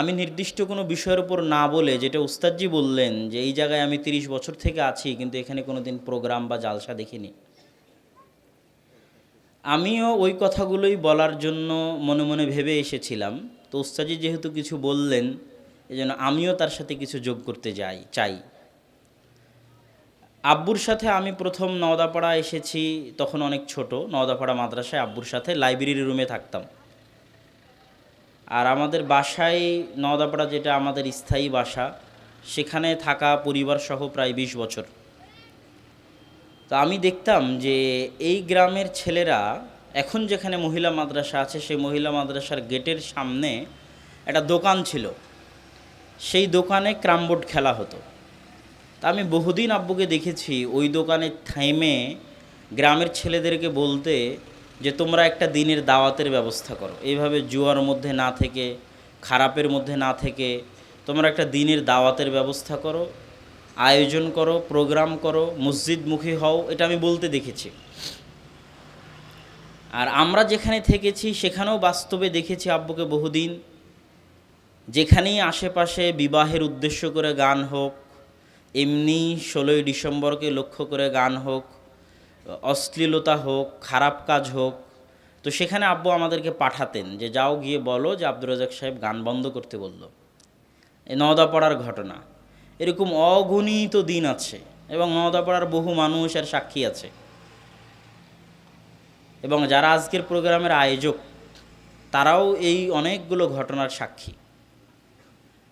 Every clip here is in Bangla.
আমি নির্দিষ্ট কোনো বিষয়ের উপর না বলে যেটা উস্তাদজি বললেন যে এই জায়গায় আমি তিরিশ বছর থেকে আছি, কিন্তু এখানে কোনো দিন প্রোগ্রাম বা জালসা দেখিনি। আমিও ওই কথাগুলোই বলার জন্য মনে মনে ভেবে এসেছিলাম। তো উস্তাজি যেহেতু কিছু বললেন, এজন্য আমিও তার সাথে কিছু যোগ করতে যাই, চাই। আব্বুর সাথে আমি প্রথম নওদাপাড়া এসেছি, তখন অনেক ছোট, নওদাপাড়া মাদ্রাসায় আব্বুর সাথে লাইব্রেরি রুমে থাকতাম। আর আমাদের বাসায় নওদাপাড়া যেটা আমাদের স্থায়ী বাসা, সেখানে থাকা পরিবার সহ প্রায় বিশ বছর। তো আমি দেখতাম যে এই গ্রামের ছেলেরা এখন যেখানে মহিলা মাদ্রাসা আছে, সেই মহিলা মাদ্রাসার গেটের সামনে একটা দোকান ছিল। সেই দোকানে ক্রামবোর্ড খেলা হতো। তা আমি বহুদিন আব্বুকে দেখেছি, ওই দোকানে থেমে গ্রামের ছেলেদেরকে বলতে যে তোমরা একটা দিনের দাওয়াতের ব্যবস্থা করো। এইভাবে জুয়ার মধ্যে না থেকে, খারাপের মধ্যে না থেকে তোমরা একটা দিনের দাওয়াতের ব্যবস্থা করো, আয়োজন করো, প্রোগ্রাম করো, মসজিদমুখী হও, এটা আমি বলতে দেখেছি। আর আমরা যেখানে থেকেছি, সেখানেও বাস্তবে দেখেছি আব্বুকে বহুদিন। যেখানেই আশেপাশে বিবাহের উদ্দেশ্য করে গান হোক, এমনি ষোলোই ডিসেম্বরকে লক্ষ্য করে গান হোক অশ্লীলতা হোক, খারাপ কাজ হোক, তো সেখানে আব্বু আমাদেরকে পাঠাতেন যে যাও গিয়ে বলো যে আব্দুর রাজাক সাহেব গান বন্ধ করতে বলল। এই নওদা পড়ার ঘটনা। এরকম অগণিত দিন আছে এবং নওদা পড়ার বহু মানুষ আর সাক্ষী আছে। এবং যারা আজকের প্রোগ্রামের আয়োজক, তারাও এই অনেকগুলো ঘটনার সাক্ষী।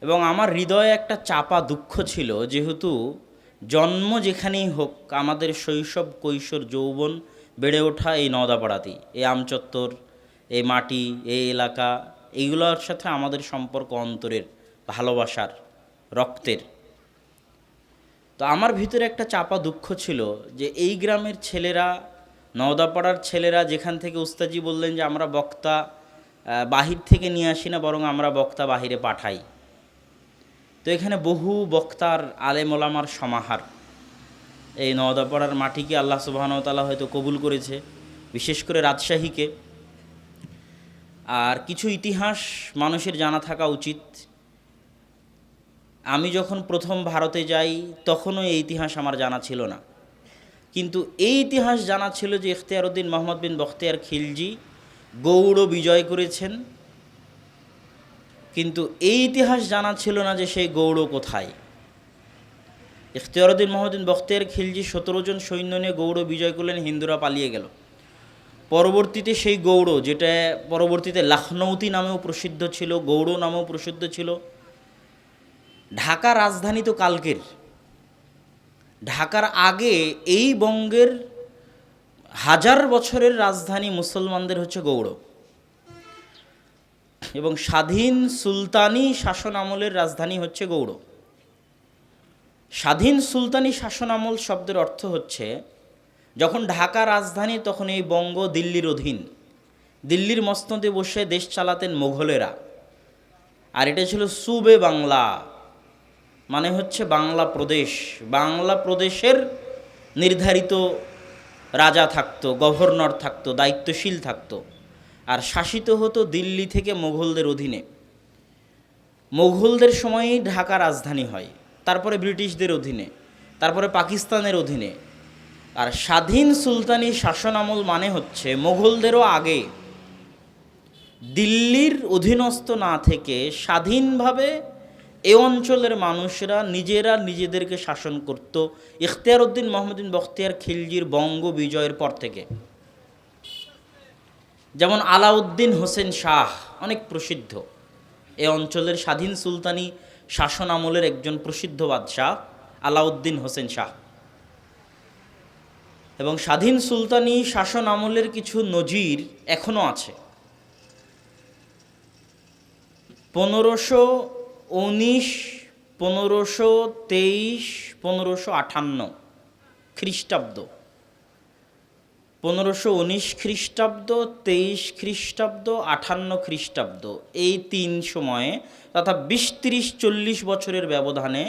এবং আমার হৃদয়ে একটা চাপা দুঃখ ছিল, যেহেতু জন্ম যেখানেই হোক, আমাদের শৈশব, কৈশোর, যৌবন বেড়ে ওঠা এই নওদাপাড়াতেই এই আমচত্বর, এই মাটি, এই এলাকা, এইগুলোর সাথে আমাদের সম্পর্ক অন্তরের ভালোবাসার, রক্তের। তো আমার ভিতরে একটা চাপা দুঃখ ছিল যে এই গ্রামের ছেলেরা নওদাপাড়ার ছেলেরা যেখান থেকে উস্তাজি বললেন যে আমরা বক্তা বাহির থেকে নিয়ে আসি না, বরং আমরা বক্তা বাহিরে পাঠাই। তো এখানে বহু বক্তার আলেম ওলামার সমাহার। এই নওদাপাড়ার মাটিকে আল্লাহ সুবাহনতালা হয়তো কবুল করেছে, বিশেষ করে রাজশাহীকে। আর কিছু ইতিহাস মানুষের জানা থাকা উচিত। আমি যখন প্রথম ভারতে যাই, তখনও এই ইতিহাস আমার জানা ছিল না। কিন্তু এই ইতিহাস জানা ছিল যে ইখতিয়ার উদ্দিন মোহাম্মদ বিন বখতিয়ার খিলজি গৌড় বিজয় করেছেন। কিন্তু এই ইতিহাস জানা ছিল না যে সেই গৌড় কোথায়। ইখতিয়ারুদ্দিন মোহাম্মদিন বখতিয়ার খিলজি সতেরো জন সৈন্য নিয়ে গৌড় বিজয় করলেন, হিন্দুরা পালিয়ে গেল। পরবর্তীতে সেই গৌড়, যেটা পরবর্তীতে লখনৌতি নামেও প্রসিদ্ধ ছিল, গৌড় নামেও প্রসিদ্ধ ছিল ঢাকা রাজধানী তো কালকের। ঢাকার আগে এই বঙ্গের হাজার বছরের রাজধানী মুসলমানদের হচ্ছে গৌড়। এবং স্বাধীন সুলতানি শাসন আমলের রাজধানী হচ্ছে গৌড়। স্বাধীন সুলতানি শাসন আমল শব্দের অর্থ হচ্ছে, যখন ঢাকা রাজধানী, তখন এই বঙ্গ দিল্লির অধীন। দিল্লির মস্তদে বসে দেশ চালাতেন মোঘলেরা। আর এটা ছিল সুবে বাংলা মানে হচ্ছে বাংলা প্রদেশ। বাংলা প্রদেশের নির্ধারিত রাজা থাকতো, গভর্নর থাকতো, দায়িত্বশীল থাকতো। আর শাসিত হতো দিল্লি থেকে মোঘলদের অধীনে। মোঘলদের সময়ই ঢাকা রাজধানী হয়, তারপরে ব্রিটিশদের অধীনে, তারপরে পাকিস্তানের অধীনে। আর স্বাধীন সুলতানি শাসন আমল মানে হচ্ছে মোঘলদেরও আগে দিল্লির অধীনস্থ না থেকে স্বাধীনভাবে এ অঞ্চলের মানুষরা নিজেরা নিজেদেরকে শাসন করত। ইখতিয়ার উদ্দিন মোহাম্মদিন বখতিয়ার খিলজির বঙ্গ বিজয়ের পর থেকে। যেমন আলাউদ্দিন হোসেন শাহ, অনেক প্রসিদ্ধ। এ অঞ্চলের স্বাধীন সুলতানি শাসন আমলের একজন প্রসিদ্ধ বাদশাহ আলাউদ্দিন হোসেন শাহ। এবং স্বাধীন সুলতানি শাসন আমলের কিছু নজির এখনও আছে। পনেরোশো উনিশ, পনেরোশো তেইশ, পনেরোশো আটান্ন খ্রিস্টাব্দ। পনেরোশো উনিশ খ্রিস্টাব্দ, তেইশ খ্রিস্টাব্দ, আঠান্ন খ্রিস্টাব্দ। এই তিন সময়ে তথা বিশ, তিরিশ, চল্লিশ বছরের ব্যবধানে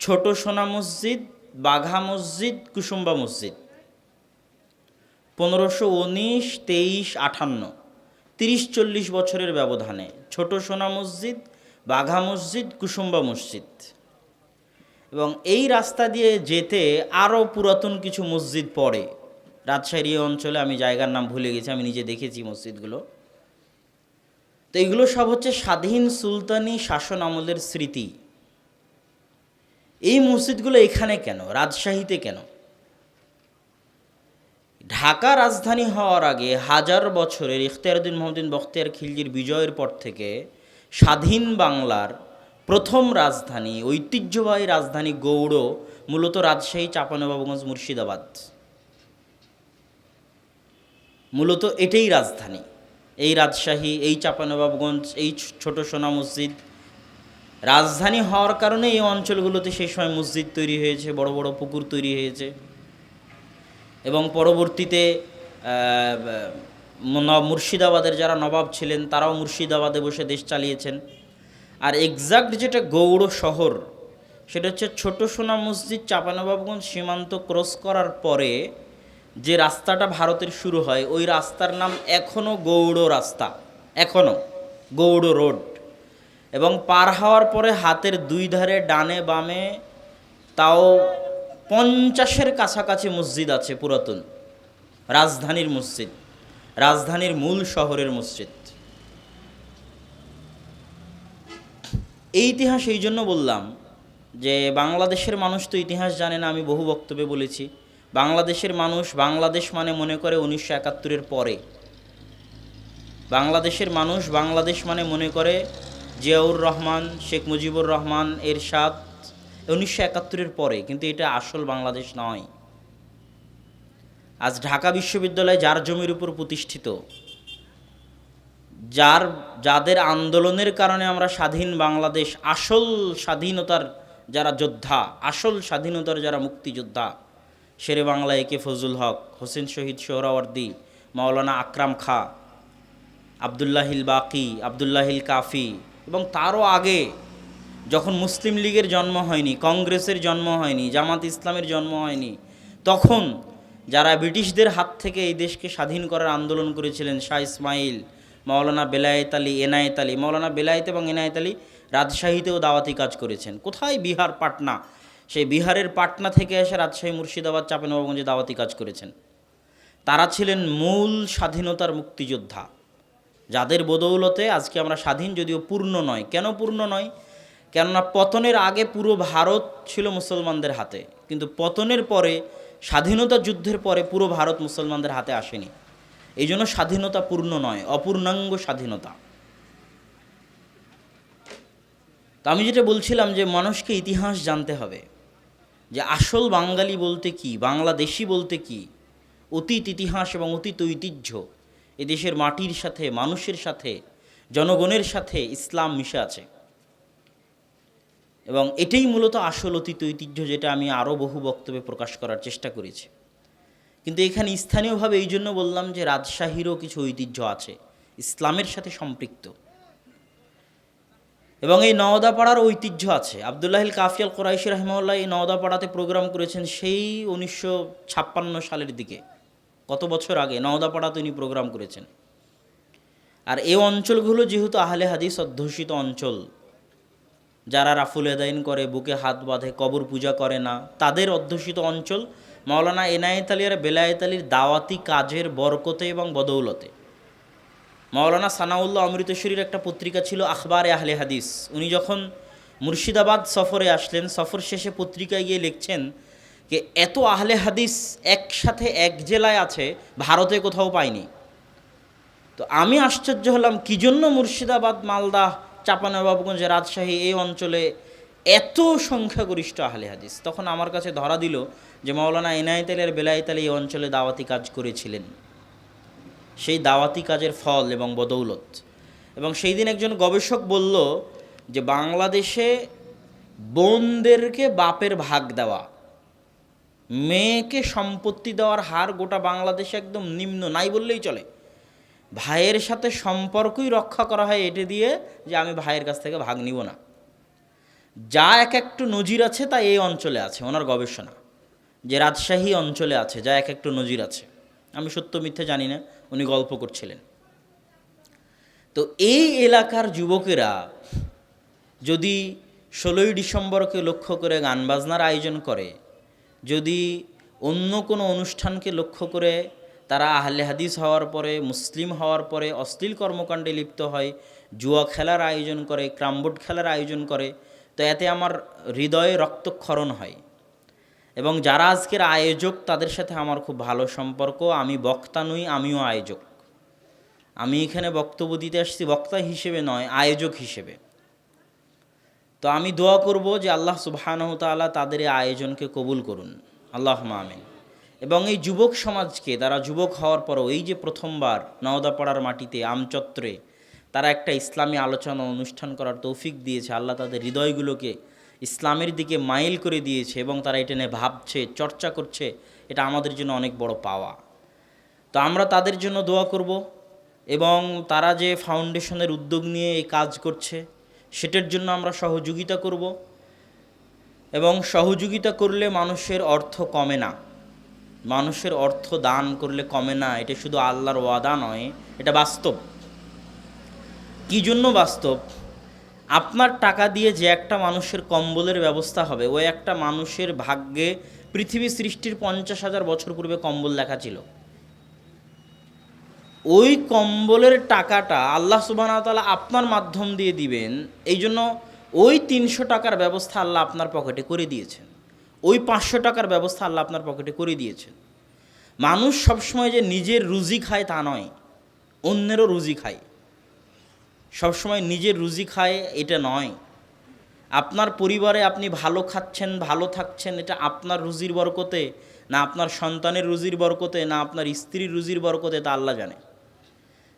ছোট সোনা মসজিদ, বাঘা মসজিদ, কুসুম্বা মসজিদ। পনেরোশো উনিশ, তেইশ আটান্ন তিরিশ, চল্লিশ বছরের ব্যবধানে ছোট সোনা মসজিদ, বাঘা মসজিদ, কুসুম্বা মসজিদ। এবং এই রাস্তা দিয়ে যেতে আরও পুরাতন কিছু মসজিদ পড়ে। রাজশাহী অঞ্চলে আমি জায়গার নাম ভুলে গেছি, আমি নিজে দেখেছি মসজিদগুলো। তো এগুলো সব হচ্ছে স্বাধীন সুলতানি শাসন আমলের স্মৃতি। এই মসজিদগুলো এখানে কেন? রাজশাহীতে কেন? ঢাকা রাজধানী হওয়ার আগে হাজার বছরের ইখতিয়ারুদ্দিন মোহাম্মদিন বখতিয়ার খিলজির বিজয়ের পর থেকে স্বাধীন বাংলার প্রথম রাজধানী, ঐতিহ্যবাহী রাজধানী গৌড় মূলত রাজশাহী চাপানবাবগঞ্জ মুর্শিদাবাদ। মূলত এটাই রাজধানী। এই রাজশাহী, এই চাপানবাবগঞ্জ, এই ছোট সোনা মসজিদ। রাজধানী হওয়ার কারণে এই অঞ্চলগুলোতে সেই সময় মসজিদ তৈরি হয়েছে, বড় বড় পুকুর তৈরি হয়েছে। এবং পরবর্তীতে মুর্শিদাবাদের যারা নবাব ছিলেন, তারাও মুর্শিদাবাদে বসে দেশ চালিয়েছেন। আর এক্সাক্ট যেটা গৌড় শহর, সেটা হচ্ছে ছোট সোনা মসজিদ, চাপানবাবগঞ্জ সীমান্ত ক্রস করার পরে যে রাস্তাটা ভারতের শুরু হয়, ওই রাস্তার নাম এখনও গৌড় রাস্তা। এখনও গৌড় রোড। এবং পার হওয়ার পরে হাতের দুই ধারে ডানে বামে তাও পঞ্চাশের কাছাকাছি মসজিদ আছে, পুরাতন। রাজধানীর মসজিদ। রাজধানীর মূল শহরের মসজিদ। এই ইতিহাস এই জন্য বললাম যে বাংলাদেশের মানুষ তো ইতিহাস জানে না, আমি বহু বক্তব্যে বলেছি। বাংলাদেশের মানুষ বাংলাদেশ মানে মনে করে উনিশশো একাত্তরের পরে। বাংলাদেশের মানুষ বাংলাদেশ মানে মনে করে জিয়াউর রহমান, শেখ মুজিবুর রহমান, এরশাদ, উনিশশো একাত্তরের পরে, কিন্তু এটা আসল বাংলাদেশ নয়। আজ ঢাকা বিশ্ববিদ্যালয় যার জমির উপর প্রতিষ্ঠিত, যার, যাদের আন্দোলনের কারণে আমরা স্বাধীন বাংলাদেশ, আসল স্বাধীনতার যারা যোদ্ধা, আসল স্বাধীনতার যারা মুক্তিযোদ্ধা শেরে বাংলা একে ফজল হক, হোসেন শহীদ সোহরাওয়ার্দী, মাওলানা আকরাম খা, আবদুল্লাহিল বাকি, আবদুল্লাহিল কাফি এবং তারও আগে যখন মুসলিম লীগের জন্ম হয়নি, কংগ্রেসের জন্ম হয়নি, জামাত ইসলামের জন্ম হয়নি, তখন যারা ব্রিটিশদের হাত থেকে এই দেশকে স্বাধীন করার আন্দোলন করেছিলেন, শাহ ইসমাইল, মাওলানা বেলায়েত আলী, এনায়েত আলী, মাওলানা বেলায়েত এবং এনায়েত আলী রাজশাহীতেও দাওয়াতি কাজ করেছেন। কোথায় বিহার, পাটনা? সেই বিহারের পাটনা থেকে এসে রাজশাহী, মুর্শিদাবাদ চাপেনবাবগঞ্জে দাওয়াতি কাজ করেছেন। তারা ছিলেন মূল স্বাধীনতার মুক্তিযোদ্ধা। যাদের বদৌলতে আজকে আমরা স্বাধীন, যদিও পূর্ণ নয়। কেন পূর্ণ নয়? কেননা পতনের আগে পুরো ভারত ছিল মুসলমানদের হাতে। কিন্তু পতনের পরে, স্বাধীনতা যুদ্ধের পরে পুরো ভারত মুসলমানদের হাতে আসেনি। এই জন্য স্বাধীনতা পূর্ণ নয়, অপূর্ণাঙ্গ স্বাধীনতা। তো আমি যেটা বলছিলাম যে, মানুষকে ইতিহাস জানতে হবে। যে আসল বাঙালি বলতে কি, বাংলাদেশি বলতে কি, অতীত ইতিহাস এবং অতীত ঐতিহ্য, এদেশের মাটির সাথে, মানুষের সাথে, জনগণের সাথে ইসলাম মিশে আছে। এবং এটাই মূলত আসল অতীত ঐতিহ্য যেটা আমি আরও বহু বক্তব্যে প্রকাশ করার চেষ্টা করেছি। কিন্তু এখানে স্থানীয়ভাবে এই জন্য বললাম যে রাজশাহীরও কিছু ঐতিহ্য আছে, ইসলামের সাথে সম্পৃক্ত। এবং এই নওদাপাড়ার ঐতিহ্য আছে। আবদুল্লাহিল কাফিয়াল কোরাইশি রহমাল্লাহ এই নওদাপাড়াতে প্রোগ্রাম করেছেন সেই উনিশশো ছাপ্পান্ন সালের দিকে। কত বছর আগে নওদাপাড়াতে উনি প্রোগ্রাম করেছেন। আর এই অঞ্চলগুলো যেহেতু আহলে হাদিস অধ্যুষিত অঞ্চল, যারা রাফুল এদাইন করে, বুকে হাত বাঁধে, কবর পূজা করে না, তাদের অধ্যুষিত অঞ্চল মাওলানা এনায়েত আলী আর বেলায়েত আলীর দাওয়াতি কাজের বরকতে এবং বদৌলতে। মাওলানা সানাউল্লাহ অমৃতশ্বরীর একটা পত্রিকা ছিল আখবারে আহলে হাদিস। উনি যখন মুর্শিদাবাদ সফরে আসলেন, সফর শেষে পত্রিকায় গিয়ে লিখছেন যে, এত আহলে হাদিস একসাথে এক জেলায় আছে, ভারতে কোথাও পাইনি। তো আমি আশ্চর্য হলাম, কী জন্য মুর্শিদাবাদ, মালদা, চাপানবাবগঞ্জ, রাজশাহী এই অঞ্চলে এত সংখ্যাগরিষ্ঠ আহলে হাদিস? তখন আমার কাছে ধরা দিল যে, মাওলানা এনায়েত আলী আর এই অঞ্চলে দাওয়াতি কাজ করেছিলেন। সেই দাওয়াতি কাজের ফল এবং বদৌলত। এবং সেই দিন একজন গবেষক বলল যে বাংলাদেশে বোনদেরকে বাপের ভাগ দেওয়া, মেয়েকে সম্পত্তি দেওয়ার হার গোটা বাংলাদেশে একদম নিম্ন, নাই বললেই চলে। ভাইয়ের সাথে সম্পর্কই রক্ষা করা হয় এটি দিয়ে যে আমি ভাইয়ের কাছ থেকে ভাগ নিব না। যা এক একটু নজির আছে তা এই অঞ্চলে আছে, ওনার গবেষণা। যে রাজশাহী অঞ্চলে আছে, যা এক একটু নজির আছে। আমি সত্য মিথ্যে জানি না। উনি গল্প করছিলেন। তো এই এলাকার যুবকেরা যদি ষোলোই ডিসেম্বরকে লক্ষ্য করে গান বাজনার আয়োজন করে, যদি অন্য কোনো অনুষ্ঠানকে লক্ষ্য করে তারা আহলে হাদিস হওয়ার পরে, মুসলিম হওয়ার পরে, অশ্লীল কর্মকাণ্ডে লিপ্ত হয়, জুয়া খেলার আয়োজন করে, ক্রামবোর্ড খেলার আয়োজন করে, তো এতে আমার হৃদয়ে রক্তক্ষরণ হয়। এবং যারা আজকের আয়োজক, তাদের সাথে আমার খুব ভালো সম্পর্ক। আমি বক্তা নই, আমিও আয়োজক। আমি এখানে বক্তব্য দিতে আসছি বক্তা হিসেবে নয়, আয়োজক হিসেবে। তো আমি দোয়া করব যে আল্লাহ সুবহানাহু তাআলা তাদের এই আয়োজনকে কবুল করুন। আল্লাহ আমিন। এবং এই যুবক সমাজকে, তারা যুবক হওয়ার পরও এই যে প্রথমবার নওদাপাড়ার মাটিতে আমচত্রে তারা একটা ইসলামী আলোচনা অনুষ্ঠান করার তৌফিক দিয়েছে, আল্লাহ তাদের হৃদয়গুলোকে ইসলামের দিকে মাইল করে দিয়েছে এবং তারা এটা নিয়ে ভাবছে, চর্চা করছে, এটা আমাদের জন্য অনেক বড় পাওয়া। তো আমরা তাদের জন্য দোয়া করব এবং তারা যে ফাউন্ডেশনের উদ্যোগ নিয়ে এই কাজ করছে, সেটার জন্য আমরা সহযোগিতা করব এবং সহযোগিতা করলে মানুষের অর্থ কমে না। মানুষের অর্থ দান করলে কমে না, এটা শুধু আল্লাহর ওয়াদা নয়, এটা বাস্তব। কী জন্য বাস্তব? আপনার টাকা দিয়ে যে একটা মানুষের কম্বলের ব্যবস্থা হবে, ওই একটা মানুষের ভাগ্যে পৃথিবী সৃষ্টির পঞ্চাশ হাজার বছর পূর্বে কম্বল লেখা ছিল। ওই কম্বলের টাকাটা আল্লাহ সুবাহতালা আপনার মাধ্যম দিয়ে দিবেন, এই জন্য ওই তিনশো টাকার ব্যবস্থা আল্লাহ আপনার পকেটে করে দিয়েছেন। ওই পাঁচশো টাকার ব্যবস্থা আল্লাহ আপনার পকেটে করে দিয়েছেন। মানুষ সবসময় যে নিজের রুজি খায় তা নয়, অন্যেরও রুজি খায়। সবসময় নিজের রুজি খায়, এটা নয়। আপনার পরিবারে আপনি ভালো খাচ্ছেন, ভালো থাকছেন, এটা আপনার রুজির বরকতে, না আপনার সন্তানের রুজির বরকতে, না আপনার স্ত্রীর রুজির বরকতে, তা আল্লাহ জানে।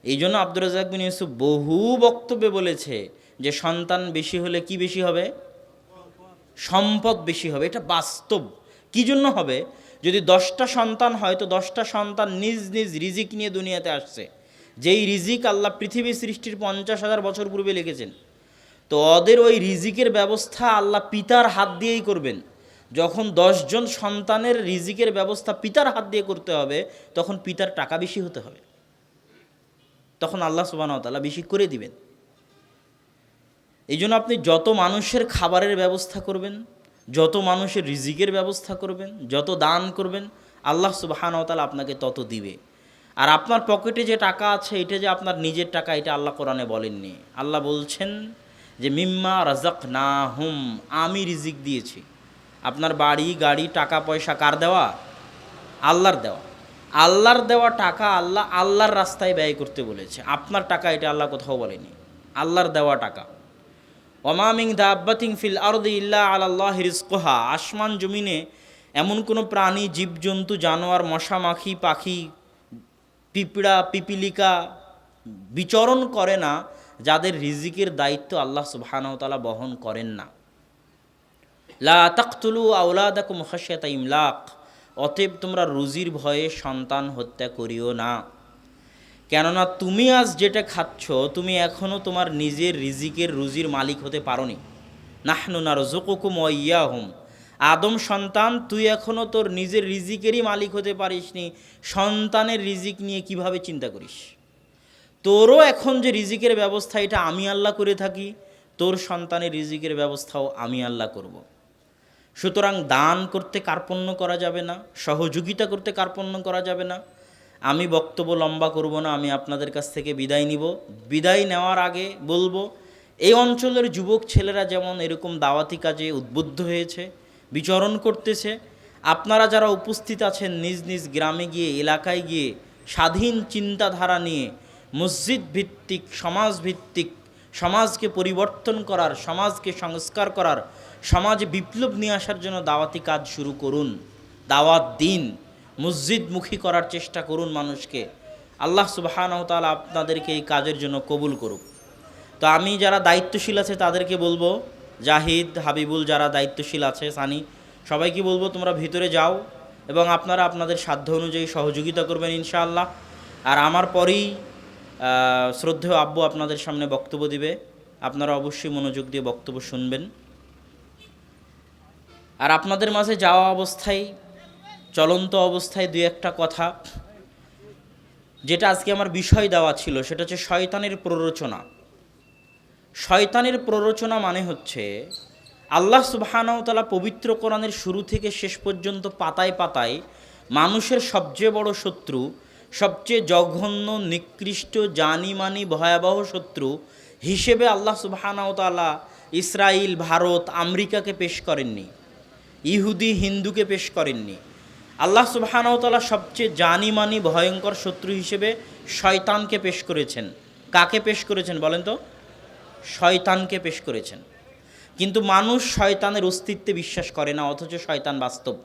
এই জন্য আব্দুর রাজাক বিন ইউসুফ বহু বক্তব্যে বলেছে যে সন্তান বেশি হলে কি বেশি হবে? সম্পদ বেশি হবে, এটা বাস্তব। কি জন্য হবে? যদি দশটা সন্তান হয়, তো দশটা সন্তান নিজ নিজ রিজিক নিয়ে দুনিয়াতে আসছে। যেই রিজিক আল্লাহ পৃথিবী সৃষ্টির পঞ্চাশ হাজার বছর পূর্বে লিখেছেন, তো ওদের ওই রিজিকের ব্যবস্থা আল্লাহ পিতার হাত দিয়েই করবেন। যখন দশজন সন্তানের রিজিকের ব্যবস্থা পিতার হাত দিয়ে করতে হবে, তখন পিতার টাকা বেশি হতে হবে। তখন আল্লাহ সুবাহতাল্লাহ বেশি করে দিবেন। এই জন্য আপনি যত মানুষের খাবারের ব্যবস্থা করবেন, যত মানুষের রিজিকের ব্যবস্থা করবেন, যত দান করবেন, আল্লাহ সুবাহানতালা আপনাকে তত দিবে। আর আপনার পকেটে যে টাকা আছে, এটা যে আপনার নিজের টাকা, এটা আল্লাহ কোরআনে বলেননি। আল্লাহ বলছেন যে, মিম্মা রাজাক না হুম আমি রিজিক দিয়েছি। আপনার বাড়ি, গাড়ি, টাকা, পয়সা কার দেওয়া? আল্লাহর দেওয়া। আল্লাহর দেওয়া টাকা আল্লাহ আল্লাহর রাস্তায় ব্যয় করতে বলেছে। আপনার টাকা, এটা আল্লাহ কোথাও বলেনি আল্লাহর দেওয়া টাকা। অমামিং দা দাব্বাতিং ফিল আরদি ইল্লা আল্লাহ রিজকোহা। আসমান জমিনে এমন কোনো প্রাণী, জীবজন্তু, জানোয়ার, মশা, মাখি, পাখি পিঁপড়া, পিপিলিকা বিচরণ করে না, যাদের রিজিকের দায়িত্ব আল্লাহ সুবহানাহু বহন করেন না। লা তাকতুলু আউলাদাকুম খাশিয়াতা ইমলাক, অতএব তোমরা রুজির ভয়ে সন্তান হত্যা করিও না। কেননা তুমি আজ যেটা খাচ্ছ, তুমি এখনও তোমার নিজের রিজিকের রুজির মালিক হতে নাহনু না রজুকুকুম ইয়াহুম আদম সন্তান, তুই এখনও তোর নিজের রিজিকেরই মালিক হতে পারিসনি। সন্তানের রিজিক নিয়ে কীভাবে চিন্তা করিস? তোরও এখন যে রিজিকের ব্যবস্থা, এটা আমি আল্লাহ করে থাকি, তোর সন্তানের রিজিকের ব্যবস্থাও আমি আল্লাহ করব। সুতরাং দান করতে কার্পণ্য করা যাবে না, সহযোগিতা করতে কার্পণ্য করা যাবে না। আমি বক্তব্য লম্বা করব না, আমি আপনাদের কাছ থেকে বিদায় নিব। বিদায় নেওয়ার আগে বলব, এই অঞ্চলের যুবক ছেলেরা যেমন এরকম দাওয়াতি কাজে উদ্বুদ্ধ হয়েছে বিচরণ করতেছে। আপনারা যারা উপস্থিত আছেন নিজ নিজ গ্রামে গিয়ে, এলাকায় গিয়ে স্বাধীন চিন্তাধারা নিয়ে, মসজিদ ভিত্তিক, সমাজ ভিত্তিক, সমাজকে পরিবর্তন করার, সমাজকে সংস্কার করার, সমাজে বিপ্লব নিয়ে আসার জন্য দাওয়াতি কাজ শুরু করুন। দাওয়াত দিন। মসজিদমুখী করার চেষ্টা করুন মানুষকে। আল্লাহ সুবাহানাহ তালা আপনাদেরকে এই কাজের জন্য কবুল করুক। তো আমি যারা দায়িত্বশীল আছে তাদেরকে বলব জাহিদ, হাবিবুল যারা দায়িত্বশীল আছে, সানি, সবাইকে বলব তোমরা ভিতরে যাও এবং আপনারা আপনাদের সাধ্য অনুযায়ী সহযোগিতা করবেন ইনশাআল্লাহ। আর আমার পরেই শ্রদ্ধেয় আব্বু আপনাদের সামনে বক্তব্য দিবে। আপনারা অবশ্যই মনোযোগ দিয়ে বক্তব্য শুনবেন। আর আপনাদের মাঝে যাওয়া অবস্থায়, চলন্ত অবস্থায় দুই একটা কথা, যেটা আজকে আমার বিষয় দেওয়া ছিল, সেটা হচ্ছে শয়তানের প্ররোচনা। শয়তানের প্ররোচনা মানে হচ্ছে আল্লাহ সুবাহানতালা পবিত্র কোরআনের শুরু থেকে শেষ পর্যন্ত পাতায় পাতায় মানুষের সবচেয়ে বড় শত্রু, সবচেয়ে জঘন্য, নিকৃষ্ট, জানিমানি, ভয়াবহ শত্রু হিসেবে আল্লাহ সুবাহানতালা ইসরায়েল ভারত, আমেরিকাকে পেশ করেননি। ইহুদি, হিন্দুকে পেশ করেননি। আল্লাহ সুবাহানতালা সবচেয়ে জানিমানি, ভয়ঙ্কর শত্রু হিসেবে শয়তানকে পেশ করেছেন। কাকে পেশ করেছেন বলেন তো? শয়তানকে পেশ করেছেন। কিন্তু মানুষ শয়তানের অস্তিত্বে বিশ্বাস করে না, অথচ শয়তান বাস্তব।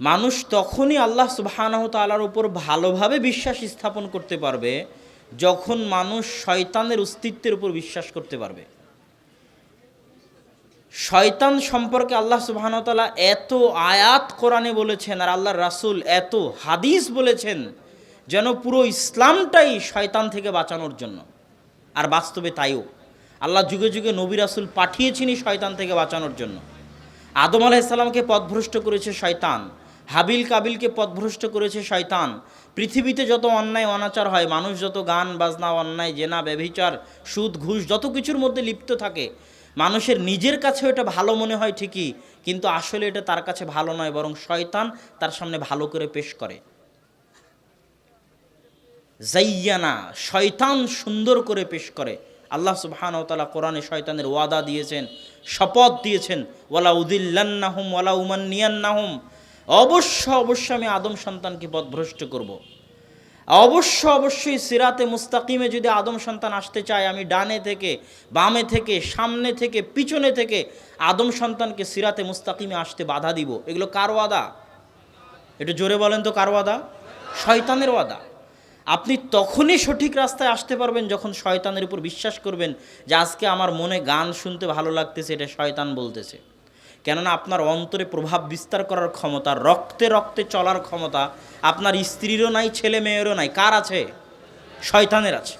মানুষ তখনই আল্লাহ সুবাহানাহ তালার উপর ভালোভাবে বিশ্বাস স্থাপন করতে পারবে, যখন মানুষ শয়তানের অস্তিত্বের উপর বিশ্বাস করতে পারবে। শয়তান সম্পর্কে আল্লাহ সুবাহানতালা এত আয়াত কোরআনে বলেছেন আর আল্লাহর রাসুল এত হাদিস বলেছেন, যেন পুরো ইসলামটাই শয়তান থেকে বাঁচানোর জন্য। আর বাস্তবে তাইও। আল্লাহ যুগে যুগে নবী রাসুল পাঠিয়েছিনই শয়তান থেকে বাঁচানোর জন্য। আদম আলাইসাল্লামকে পথভ্রষ্ট করেছে শয়তান। হাবিল কাবিলকে পথভ্রষ্ট করেছে শয়তান। পৃথিবীতে যত অন্যায়, অনাচার হয়, মানুষ যত গান, বাজনা, অন্যায়, জেনা, ব্যভিচার, সুদ, ঘুষ, যত কিছুর মধ্যে লিপ্ত থাকে, মানুষের নিজের কাছে এটা ভালো মনে হয় ঠিকই, কিন্তু আসলে এটা তার কাছে ভালো নয়, বরং শয়তান তার সামনে ভালো করে পেশ করে। জাইয়ানা, শয়তান সুন্দর করে পেশ করে। আল্লাহ সুবহান তালা কোরআনে শয়তানের ওয়াদা দিয়েছেন, শপথ দিয়েছেন, ওয়ালা উদিল্লান্নাহুম ওয়ালা উমান্নিয়ান্নাহুম। অবশ্য অবশ্য আমি আদম সন্তানকে পথভ্রষ্ট করব। অবশ্য, অবশ্যই সিরাতে মুস্তাকিমে যদি আদম সন্তান আসতে চায়, আমি ডানে থেকে, বামে থেকে, সামনে থেকে, পিছনে থেকে আদম সন্তানকে সিরাতে মুস্তাকিমে আসতে বাধা দিব। এগুলো কার ওয়াদা? একটু জোরে বলেন তো, কার ওয়াদা? শয়তানের ওয়াদা। আপনি তখনই সঠিক রাস্তায় আসতে পারবেন যখন শয়তানের উপর বিশ্বাস করবেন যে আজকে আমার মনে গান শুনতে ভালো লাগতেছে, এটা শয়তান বলতেছে। কেননা আপনার অন্তরে প্রভাব বিস্তার করার ক্ষমতা, রক্তে রক্তে চলার ক্ষমতা, আপনার স্ত্রীরও নাই, ছেলে মেয়েরও নাই, কার আছে? শয়তানের আছে।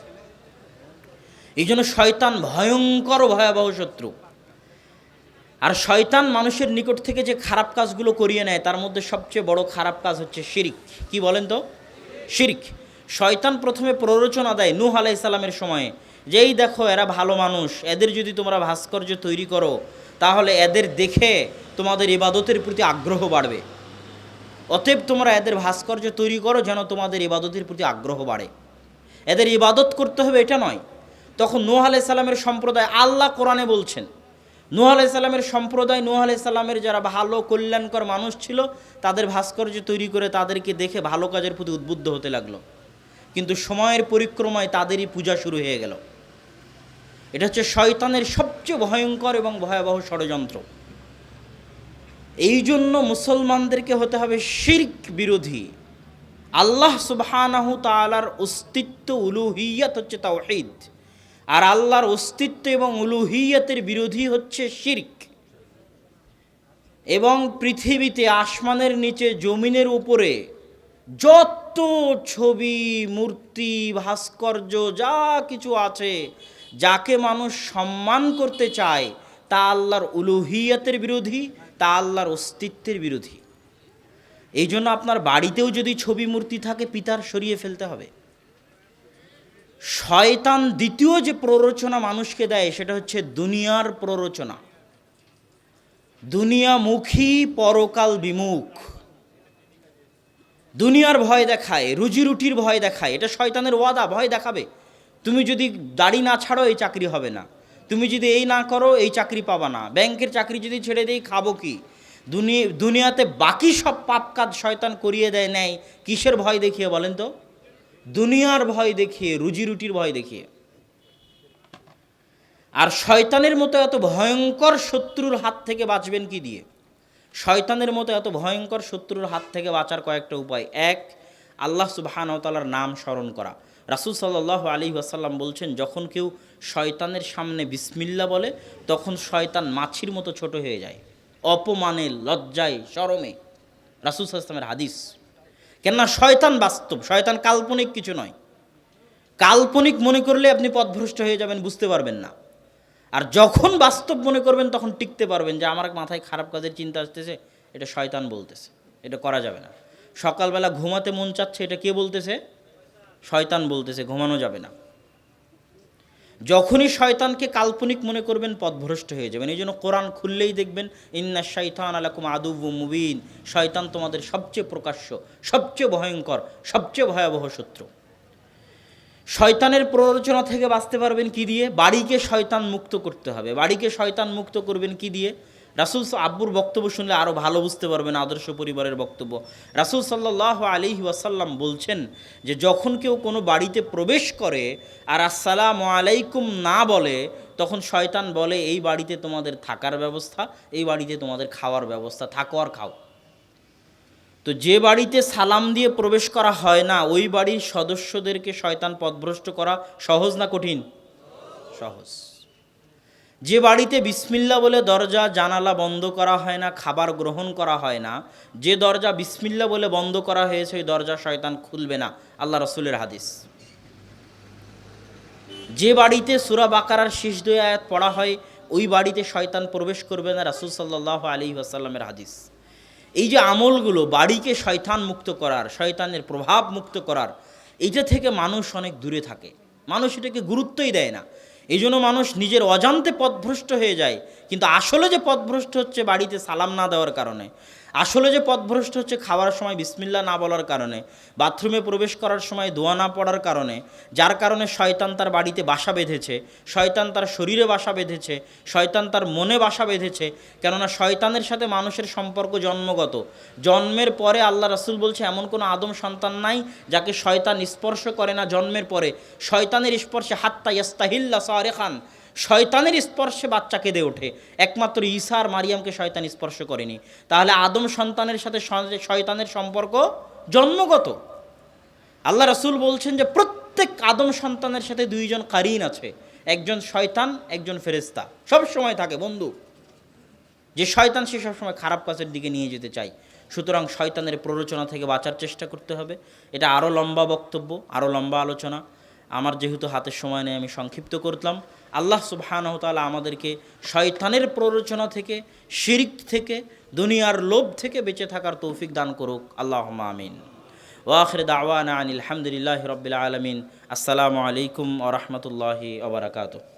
এই জন্য শয়তান ভয়ঙ্কর ভয়াবহ শত্রু। আর শয়তান মানুষের নিকট থেকে যে খারাপ কাজগুলো করিয়ে নেয়, তার মধ্যে সবচেয়ে বড় খারাপ কাজ হচ্ছে শিরিক। কি বলেন তো? শিরিক। শয়তান প্রথমে প্ররোচনা দেয় নূহ আলাইসাল্লামের সময়ে, যেই দেখো এরা ভালো মানুষ, এদের যদি তোমরা ভাস্কর্য তৈরি করো, তাহলে এদের দেখে তোমাদের ইবাদতের প্রতি আগ্রহ বাড়বে। অতএব তোমরা এদের ভাস্কর্য তৈরি করো যেন তোমাদের ইবাদতের প্রতি আগ্রহ বাড়ে। এদের ইবাদত করতে হবে এটা নয়। তখন নোহ আলাইসাল্লামের সম্প্রদায় আল্লাহ কোরআনে বলছেন, নোহ আলাইসাল্লামের সম্প্রদায় নোহ আলাইসাল্লামের যারা ভালো কল্যাণকর মানুষ ছিল, তাদের ভাস্কর্য তৈরি করে তাদেরকে দেখে ভালো কাজের প্রতি উদ্বুদ্ধ হতে লাগল। কিন্তু সময়ের পরিক্রমায় তাদেরই পূজা শুরু হয়ে গেল। এটা হচ্ছে শয়তানের সবচেয়ে ভয়ঙ্কর এবং ভয়াবহ ষড়যন্ত্র। এই জন্য মুসলমানদেরকে হতে হবে শির্ক বিরোধী। আল্লাহ সুবহানাহু তালার অস্তিত্ব উলুহিয়াত হচ্ছে তাওহিদ। আর আল্লাহর অস্তিত্ব এবং উলুহিয়াতের বিরোধী হচ্ছে শির্ক। এবং পৃথিবীতে আসমানের নিচে, জমিনের উপরে যত ছবি, মূর্তি, ভাস্কর্য, যা কিছু আছে, যাকে মানুষ সম্মান করতে চায়, তা আল্লাহর উলুহিয়াতের বিরোধী, তা আল্লাহর অস্তিত্বের বিরোধী। এই জন্য আপনার বাড়িতেও যদি ছবি, মূর্তি থাকে, পিতার সরিয়ে ফেলতে হবে। শয়তান দ্বিতীয় যে প্ররোচনা মানুষকে দেয়, সেটা হচ্ছে দুনিয়ার প্ররোচনা। দুনিয়ামুখী পরকাল বিমুখ। দুনিয়ার ভয় দেখায়, রুজি রুটির ভয় দেখায়, এটা শয়তানের ওয়াদা, ভয় দেখাবে। তুমি যদি দাড়ি না ছাড়ো, এই চাকরি হবে না। তুমি যদি এই না করো, এই চাকরি পাবা না। ব্যাংকের চাকরি যদি ছেড়ে দেই, খাব কি? দুনিয়া, দুনিয়াতে বাকি সব পাপ কাজ শয়তান করিয়ে দেয়, নেয়। কিসের ভয় দেখিয়ে বলেন তো? দুনিয়ার ভয় দেখিয়ে, রুজি রুটির ভয় দেখিয়ে। আর শয়তানের মতো এত ভয়ঙ্কর শত্রুর হাত থেকে বাঁচবেন কি দিয়ে? শয়তানের মতো এত ভয়ঙ্কর শত্রুর হাত থেকে বাঁচার কয়েকটা উপায়। এক, আল্লাহ সুবাহানতালার নাম স্মরণ করা। রাসুল সাল্লাহ আলী আসাল্লাম বলছেন, যখন কেউ শয়তানের সামনে বিসমিল্লা বলে, তখন শয়তান মাছির মতো ছোট হয়ে যায়। অপমানে, লজ্জায়, শরমে। রাসুল সাল্লামের হাদিস। কেননা শয়তান বাস্তব, শয়তান কাল্পনিক কিছু নয়। কাল্পনিক মনে করলে আপনি পথভ্রষ্ট হয়ে যাবেন, বুঝতে পারবেন না। আর যখন বাস্তব মনে করবেন, তখন টিকতে পারবেন যে আমার মাথায় খারাপ কাজের চিন্তা আসতেছে, এটা শয়তান বলতেছে, এটা করা যাবে না। সকালবেলা ঘুমাতে মন চাচ্ছে, এটা কে বলতেছে? শয়তান বলতেছে, ঘুমানো যাবে না। যখনই শয়তানকে কাল্পনিক মনে করবেন, পথভ্রষ্ট হয়ে যাবেন। এই জন্য কোরআন খুললেই দেখবেন, ইন্না শৈতান আলাকুম আদুব মুবিন। শয়তান তোমাদের সবচেয়ে প্রকাশ্য, সবচেয়ে ভয়ঙ্কর, সবচেয়ে ভয়াবহ শত্রু। শয়তানের প্ররোচনা থেকে বাঁচতে পারবেন কি দিয়ে? বাড়িকে শয়তান মুক্ত করতে হবে। বাড়িকে শয়তান মুক্ত করবেন কি দিয়ে? রাসুল আব্বুর বক্তব্য শুনলে আরও ভালো বুঝতে পারবেন আদর্শ পরিবারের বক্তব্য। রাসুল সাল্লাহ আলিহি ওয়াসাল্লাম বলছেন যে, যখন কেউ কোনো বাড়িতে প্রবেশ করে আর আসসালাম আলাইকুম না বলে, তখন শয়তান বলে, এই বাড়িতে তোমাদের থাকার ব্যবস্থা, এই বাড়িতে তোমাদের খাওয়ার ব্যবস্থা, থাকো আর খাও। তো যে বাড়িতে সালাম দিয়ে প্রবেশ করা হয় না, ওই বাড়ির সদস্যদেরকে শয়তান পথভ্রষ্ট করা সহজ না কঠিন? সহজ। যে বাড়িতে বিসমিল্লা বলে দরজা, জানালা বন্ধ করা হয় না, খাবার গ্রহণ করা হয় না, যে দরজা বিসমিল্লা বলে বন্ধ করা হয়েছে, ওই দরজা শয়তান খুলবে না। আল্লাহ রসুলের হাদিস। যে বাড়িতে সুরা বাকারার শেষ দুই আয়াত পড়া হয়, ওই বাড়িতে শয়তান প্রবেশ করবে না, রাসুল সাল্লাহ আলী আসাল্লামের হাদিস। এই যে আমলগুলো বাড়িকে শয়তান মুক্ত করার, শয়তানের প্রভাব মুক্ত করার এইটা থেকে মানুষ অনেক দূরে থাকে। মানুষ এটাকে গুরুত্বই দেয় না। এই জন্য মানুষ নিজের অজান্তে পথভ্রষ্ট হয়ে যায়। কিন্তু আসলে যে পথভ্রষ্ট হচ্ছে বাড়িতে সালাম না দেওয়ার কারণে। আসলে যে পথভ্রষ্ট হচ্ছে খাওয়ার সময় বিসমিল্লা না বলার কারণে, বাথরুমে প্রবেশ করার সময় দোয়া না পড়ার কারণে, যার কারণে শয়তান তার বাড়িতে বাসা বেঁধেছে, শয়তান তার শরীরে বাসা বেঁধেছে, শয়তান তার মনে বাসা বেঁধেছে, কেননা শয়তানের সাথে মানুষের সম্পর্ক জন্মগত। জন্মের পরে আল্লাহ রাসুল বলছে, এমন কোনো আদম সন্তান নাই যাকে শয়তান স্পর্শ করে না জন্মের পরে। শয়তানের স্পর্শে হাত্তা ইয়াস্তাহিল্লা সারে খান শয়তানের স্পর্শে বাচ্চা কেঁদে ওঠে। একমাত্র ঈসা আর মারিয়ামকে শয়তান স্পর্শ করেনি। তাহলে আদম সন্তানের সাথে শয়তানের সম্পর্ক জন্মগত? আল্লাহ রাসূল বলছেন যে প্রত্যেক আদম সন্তানের সাথে দুইজন কারিন আছে। একজন শয়তান, একজন ফেরেস্তা সব সময় থাকে, বন্ধু। যে শয়তান, সে সবসময় খারাপ কাজের দিকে নিয়ে যেতে চায়। সুতরাং শয়তানের প্ররোচনা থেকে বাঁচার চেষ্টা করতে হবে। এটা আরও লম্বা বক্তব্য আরও লম্বা আলোচনা। আমার যেহেতু হাতের সময় নেই, আমি সংক্ষিপ্ত করলাম। আল্লাহ সুবহানাহু তালা আমাদেরকে শয়তানের প্ররোচনা থেকে, শিরিক থেকে, দুনিয়ার লোভ থেকে বেঁচে থাকার তৌফিক দান করুক। আল্লাহ আমিন। ওয়াখির দাওয়ানা আনিল হামদুলিল্লাহ রবিল আলমিন। আসসালামু আলাইকুম ওরহমতুল্লাহি ওবরাকাতুহ